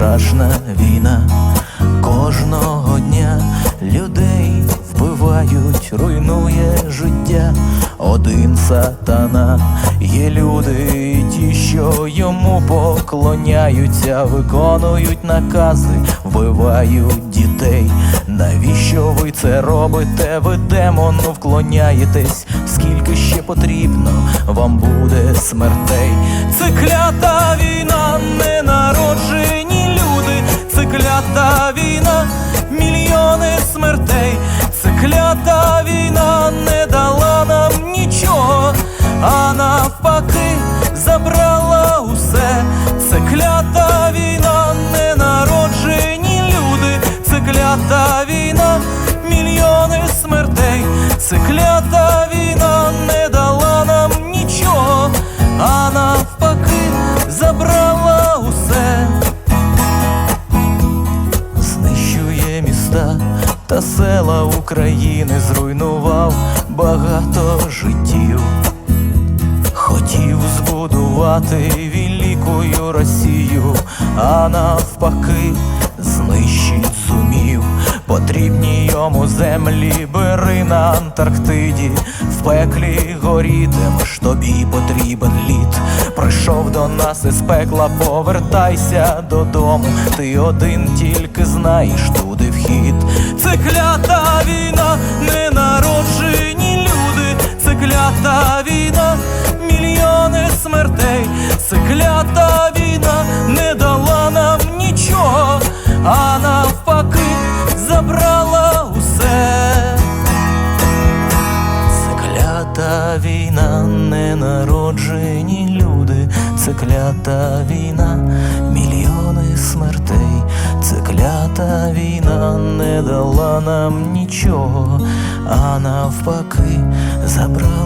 страшна війна. Кожного дня людей вбивають, руйнує життя. Один сатана є люди, ті, що йому поклоняються, виконують накази, вбивають дітей. Навіщо ви це робите? Ви демону вклоняєтесь, скільки ще потрібно, вам буде смертей. Це клята війна, клята війна, мільйони смертей, це клята війна не дала нам нічого, а навпаки забрала усе знищує міста та села України, зруйнував багато життів. Хотів збудувати великою Росію, а навпаки, знищить зумів. Потрібні йому землі, бери на Антарктиді, в пеклі горітимеш, тобі потрібен лід. Прийшов до нас із пекла, повертайся додому. Ти один тільки знаєш туди клята війна, ненароджені люди, це клята війна, мільйони смертей, це клята війна не дала нам нічого, а навпаки забрала.